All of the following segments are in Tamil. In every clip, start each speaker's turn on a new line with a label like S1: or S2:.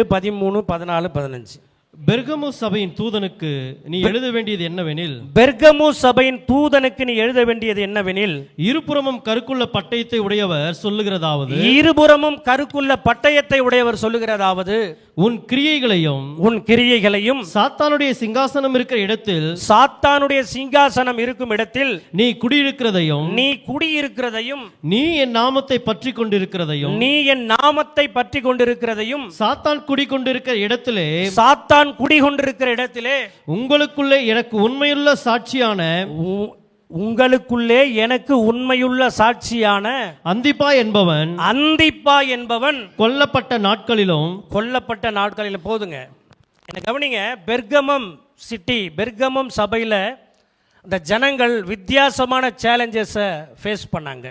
S1: பதிமூணு பதினாலு பதினஞ்சு.
S2: பெர்கமு சபையின் தூதனுக்கு நீ எழுத வேண்டியது என்னவெனில்?
S1: பெர்கமு சபையின் தூதனுக்கு நீ எழுத வேண்டியது என்னவெனில்?
S2: இருபுறமும் கருக்குள்ள பட்டயத்தை உடையவர் சொல்லுகிறதாவது?
S1: இருபுறமும் கருக்குள்ள பட்டயத்தை உடையவர் சொல்லுகிறதாவது?
S2: உன் கிரியைகளையும்
S1: உன் கிரியைகளையும்
S2: சாத்தானுடைய சிங்காசனம் இருக்கிற இடத்தில்
S1: சாத்தானுடைய சிங்காசனம் இருக்கும் இடத்தில்
S2: நீ குடியிருக்கிறதையும்
S1: நீ குடியிருக்கிறதையும்
S2: நீ என் நாமத்தை பற்றி கொண்டிருக்கிறதையும்
S1: நீ என் நாமத்தை பற்றி கொண்டிருக்கிறதையும்
S2: சாத்தான் குடிக்கொண்டிருக்கிற இடத்திலே
S1: சாத்தான் குடிகொண்டிருக்கிற இடத்திலே
S2: உங்களுக்குள்ளே எனக்கு உண்மையுள்ள சாட்சியான
S1: உங்களுக்குள்ளே எனக்கு உண்மையுள்ள சாட்சியான
S2: அந்திப்பா என்பவன்
S1: அந்திப்பா என்பவன்
S2: கொல்லப்பட்ட நாட்களிலும்
S1: கொல்லப்பட்ட நாட்களில் போதுங்க. என்ன கவனிங்க பெர்கமம் சிட்டி பெர்கமம் சபையில் அந்த ஜனங்கள் வித்தியாசமான சேலஞ்சஸை ஃபேஸ் பண்ணாங்க.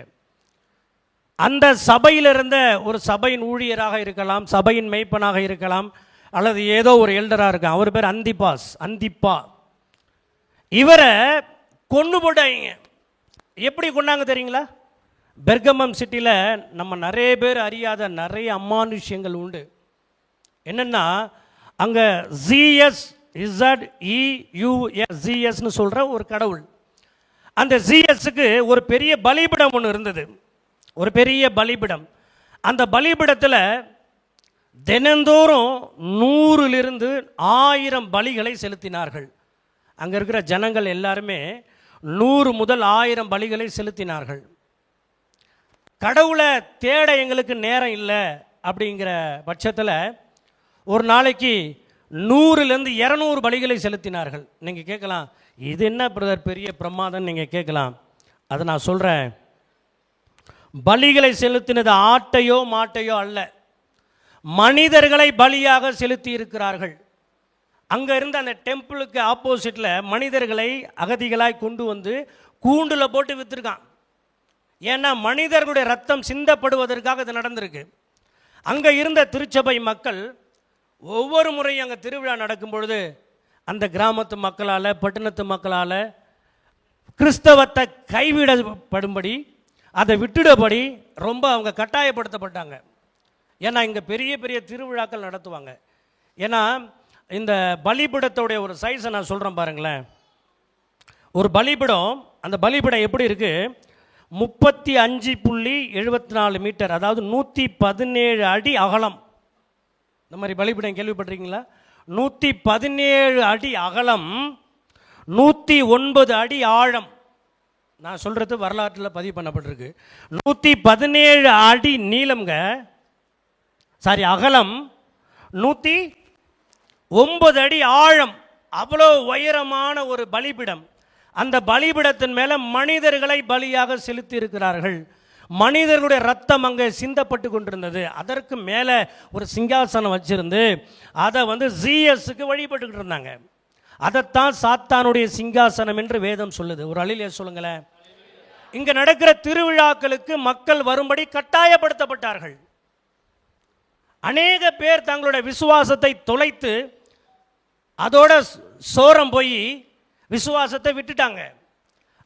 S1: அந்த சபையில் இருந்த ஒரு சபையின் ஊழியராக இருக்கலாம் சபையின் மெய்ப்பனாக இருக்கலாம் அல்லது ஏதோ ஒரு எல்டராக இருக்கலாம். அவர் பேர் அந்திபாஸ் அந்திப்பா. இவரை கொண்டு போட்டாங்க எப்படி கொண்டாங்க தெரியுங்களா? பெர்கமம் சிட்டியில் நம்ம நிறைய பேர் அறியாத நிறைய அமானுஷ்யங்கள் உண்டு. என்னென்னா அங்கே ஜிஎஸ் இசட் இயூஎஸ் ஜிஎஸ்னு சொல்கிற ஒரு கடவுள். அந்த ஜிஎஸ்க்கு ஒரு பெரிய பலிபிடம் ஒன்று இருந்தது. ஒரு பெரிய பலிபிடம். அந்த பலிபிடத்தில் தினந்தோறும் நூறிலிருந்து ஆயிரம் பலிகளை செலுத்தினார்கள். அங்கே இருக்கிற ஜனங்கள் எல்லாருமே நூறு முதல் ஆயிரம் பலிகளை செலுத்தினார்கள். கடவுளை தேட எங்களுக்கு நேரம் இல்லை அப்படிங்கிற பட்சத்தில் ஒரு நாளைக்கு நூறுலேருந்து இரநூறு பலிகளை செலுத்தினார்கள். நீங்கள் கேட்கலாம் இது என்ன பிரதர் பெரிய பிரமாதம் நீங்கள் கேட்கலாம். அதை நான் சொல்கிறேன் பலிகளை செலுத்தினது ஆட்டையோ மாட்டையோ அல்ல மனிதர்களை பலியாக செலுத்தி இருக்கிறார்கள். அங்கே இருந்த அந்த டெம்பிளுக்கு ஆப்போசிட்டில் மனிதர்களை அகதிகளாய் கொண்டு வந்து கூண்டில் போட்டு விற்றுருக்கான் ஏன்னா மனிதர்களுடைய ரத்தம் சிந்தப்படுவதற்காக இது நடந்திருக்கு. அங்கே இருந்த திருச்சபை மக்கள் ஒவ்வொரு முறையும் அங்கே திருவிழா நடக்கும் பொழுது அந்த கிராமத்து மக்களால் பட்டணத்து மக்களால் கிறிஸ்தவத்தை கைவிடப்படும்படி அதை விட்டுடபடி ரொம்ப அவங்க கட்டாயப்படுத்தப்பட்டாங்க. ஏன்னா இங்கே பெரிய பெரிய திருவிழாக்கள் நடத்துவாங்க. ஏன்னா இந்த பலிபிடத்தோடைய ஒரு சைஸை நான் சொல்கிறேன் பாருங்களேன். ஒரு பலிபிடம் அந்த பலிபிடம் எப்படி இருக்குது முப்பத்தி அஞ்சு புள்ளி எழுபத்தி நாலு மீட்டர் அதாவது நூற்றி பதினேழு அடி அகலம். இந்த மாதிரி பலிபிடம் கேள்விப்பட்டிருக்கீங்களா? நூற்றி பதினேழு அடி அகலம் நூற்றி ஒன்பது அடி ஆழம். நான் சொல்கிறது வரலாற்றில் பதிவு பண்ணப்பட்டிருக்கு. நூற்றி பதினேழு அடி நீளம்ங்க. சாரி அகலம் நூற்றி ஒன்பது அடி ஆழம் அவ்வளோ உயரமான ஒரு பலிபிடம். அந்த பலிபிடத்தின் மேலே மனிதர்களை பலியாக செலுத்தி இருக்கிறார்கள் மனிதர்களுடைய ரத்தம் அங்கே சிந்தப்பட்டு கொண்டிருந்தது. அதற்கு மேலே ஒரு சிங்காசனம் வச்சிருந்து அதை வந்து ஜிஎஸ்க்கு வழிபட்டுக்கிட்டு இருந்தாங்க. அதைத்தான் சாத்தானுடைய சிங்காசனம் என்று வேதம் சொல்லுது. ஒரு அழிலே சொல்லுங்களேன். இங்கே நடக்கிற திருவிழாக்களுக்கு மக்கள் வரும்படி கட்டாயப்படுத்தப்பட்டார்கள். அநேக பேர் தங்களுடைய விசுவாசத்தை தொலைத்து அதோட சோரம் போய் விசுவாசத்தை விட்டுட்டாங்க.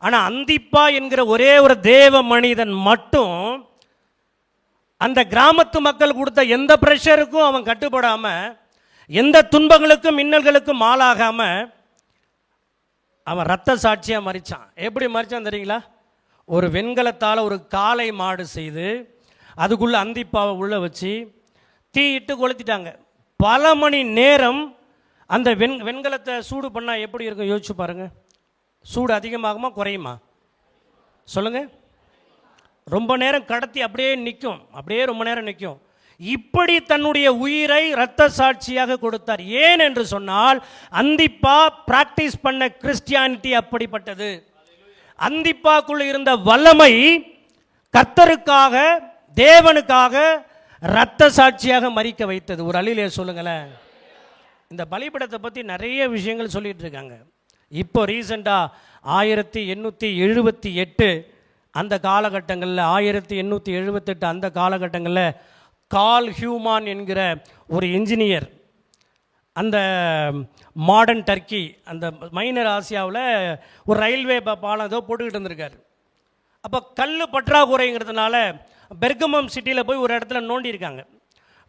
S1: ஆனால் அந்திப்பா என்கிற ஒரே ஒரு தேவ மனிதன் மட்டும் அந்த கிராமத்து மக்கள் கொடுத்த எந்த ப்ரெஷருக்கும் அவன் கட்டுப்படாமல் எந்த துன்பங்களுக்கும் மின்னல்களுக்கும் ஆளாகாமல் அவன் ரத்த சாட்சியாக மறித்தான் எப்படி மறிச்சான் தெரியுங்களா? ஒரு வெண்கலத்தால் ஒரு காளை மாடு செய்து அதுக்குள்ளே அந்திப்பாவை உள்ளே வச்சு தீயிட்டு கொளுத்திட்டாங்க. பல மணி நேரம் அந்த வெண் வெண்கலத்தை சூடு பண்ணால் எப்படி இருக்கும்? யோசிச்சு பாருங்கள் சூடு அதிகமாகுமா குறையுமா? சொல்லுங்கள் ரொம்ப நேரம் கடத்தி அப்படியே நிற்கும் அப்படியே ரொம்ப நேரம் நிற்கும் இப்படி தன்னுடைய உயிரை இரத்த சாட்சியாக கொடுத்தார். ஏன் என்று சொன்னால் அந்திப்பா பிராக்டிஸ் பண்ண கிறிஸ்டியானிட்டி அப்படிப்பட்டது. அந்திப்பாக்குள் இருந்த வல்லமை கர்த்தருக்காக தேவனுக்காக ரத்த சாட்சியாக மறிக்க வைத்தது. ஒரு அழிலே சொல்லுங்களேன். இந்த பலிபடத்தை பற்றி நிறைய விஷயங்கள் சொல்லிகிட்டு இருக்காங்க. இப்போ ரீசெண்டாக ஆயிரத்தி எண்ணூற்றி எழுபத்தி எட்டு அந்த காலகட்டங்களில் ஆயிரத்தி எண்ணூற்றி எழுபத்தெட்டு அந்த காலகட்டங்களில் கால் ஹியூமான் என்கிற ஒரு இன்ஜினியர் அந்த மாடர்ன் டர்க்கி அந்த மைனர் ஆசியாவில் ஒரு ரயில்வே ப- பாலம் ஏதோ போட்டுக்கிட்டு இருந்திருக்கார். அப்போ கல் பற்றாக்குறைங்கிறதுனால பெர்கமம் சிட்டியில் போய் ஒரு இடத்துல நோண்டியிருக்காங்க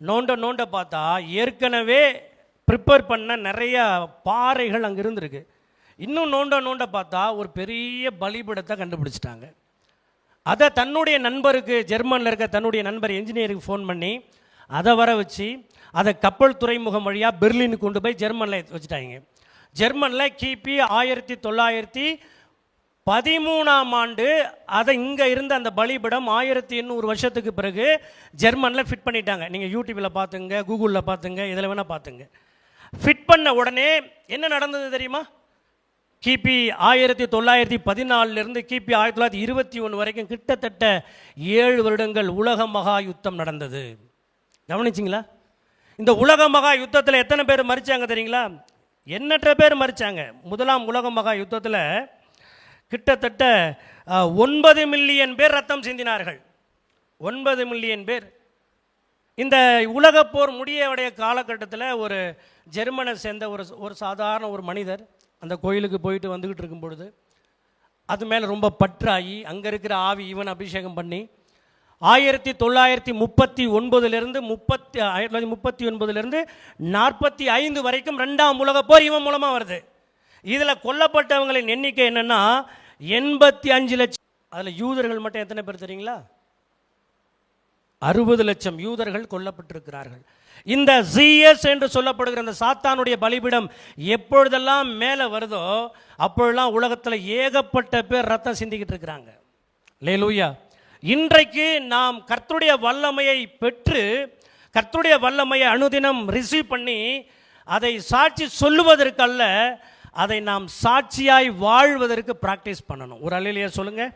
S1: நோண்ட நோண்ட பார்த்தா ஏற்கனவே ப்ரிப்பேர் பண்ண நிறைய பாறைகள் அங்கே இருந்திருக்கு. இன்னும் நோண்ட நோண்ட பார்த்தா ஒரு பெரிய பலிபடத்தை கண்டுபிடிச்சிட்டாங்க. அதை தன்னுடைய நண்பருக்கு ஜெர்மனில் இருக்க தன்னுடைய நண்பர் என்ஜினியருக்கு ஃபோன் பண்ணி அதை வர வச்சு அதை கப்பல் துறைமுகம் வழியாக பெர்லினுக்கு கொண்டு போய் ஜெர்மனில் வச்சுட்டாங்க. ஜெர்மனில் கிபி ஆயிரத்தி தொள்ளாயிரத்தி பதிமூணாம் ஆண்டு அதை இங்கே இருந்த அந்த பலிபிடம் ஆயிரத்தி எண்ணூறு வருஷத்துக்கு பிறகு ஜெர்மனில் ஃபிட் பண்ணிட்டாங்க. நீங்கள் யூடியூப்பில் பார்த்துங்க கூகுளில் பார்த்துங்க இதில் வேணால் பார்த்துங்க. ஃபிட் பண்ண உடனே என்ன நடந்தது தெரியுமா? கிபி ஆயிரத்தி தொள்ளாயிரத்தி பதினாலிருந்து கிபி ஆயிரத்தி தொள்ளாயிரத்தி இருபத்தி ஒன்று வரைக்கும் கிட்டத்தட்ட ஏழு வருடங்கள் உலக மகா யுத்தம் நடந்தது. கவனிச்சிங்களா? இந்த உலக மகா யுத்தத்தில் எத்தனை பேர் மறிச்சாங்க தெரியுங்களா? எண்ணற்ற பேர் மறிச்சாங்க முதலாம் உலக மகா யுத்தத்தில் கிட்டத்தட்ட ஒன்பது மில்லியன் பேர் ரத்தம் சிந்தினார்கள். ஒன்பது மில்லியன் பேர். இந்த உலகப்போர் முடியவுடைய காலகட்டத்தில் ஒரு ஜெர்மனை சேர்ந்த ஒரு ஒரு சாதாரண ஒரு மனிதர் அந்த கோயிலுக்கு போயிட்டு வந்துக்கிட்டு இருக்கும் பொழுது அது மேலே ரொம்ப பற்றாகி அங்கே இருக்கிற ஆவி இவன் அபிஷேகம் பண்ணி ஆயிரத்தி தொள்ளாயிரத்தி முப்பத்தி ஒன்பதுலேருந்து முப்பத்தி ஆயிரத்தி தொள்ளாயிரத்தி முப்பத்தி ஒன்பதுலேருந்து நாற்பத்தி ஐந்து வரைக்கும் ரெண்டாம் உலகப்போர் இவன் மூலமாக வருது. இதில் கொல்லப்பட்டவங்களின் எண்ணிக்கை என்னென்னா எண்பத்தி அஞ்சு லட்சம். அதில் யூதர்கள் மட்டும் எத்தனை பேர் தெரியுங்களா? அறுபது லட்சம் யூதர்கள் கொல்லப்பட்டிருக்கிறார்கள். இந்த ஜிஎஸ் என்று சொல்லப்படுகிற அந்த சாத்தானுடைய பலிபிடம் எப்பொழுதெல்லாம் மேலே வருதோ அப்பொழுதெல்லாம் உலகத்தில் ஏகப்பட்ட பேர் ரத்தம் சிந்திக்கிட்டு இருக்கிறாங்க. லேலூயா இன்றைக்கு நாம் கர்த்தருடைய வல்லமையை பெற்று கர்த்தருடைய வல்லமையை அனுதினம் ரிசீவ் பண்ணி அதை சாட்சி சொல்லுவதற்கல்ல அதை நாம் சாட்சியாய் வாழ்வதற்கு ப்ராக்டிஸ் பண்ணணும். ஒரு அலையிலேயே சொல்லுங்கள்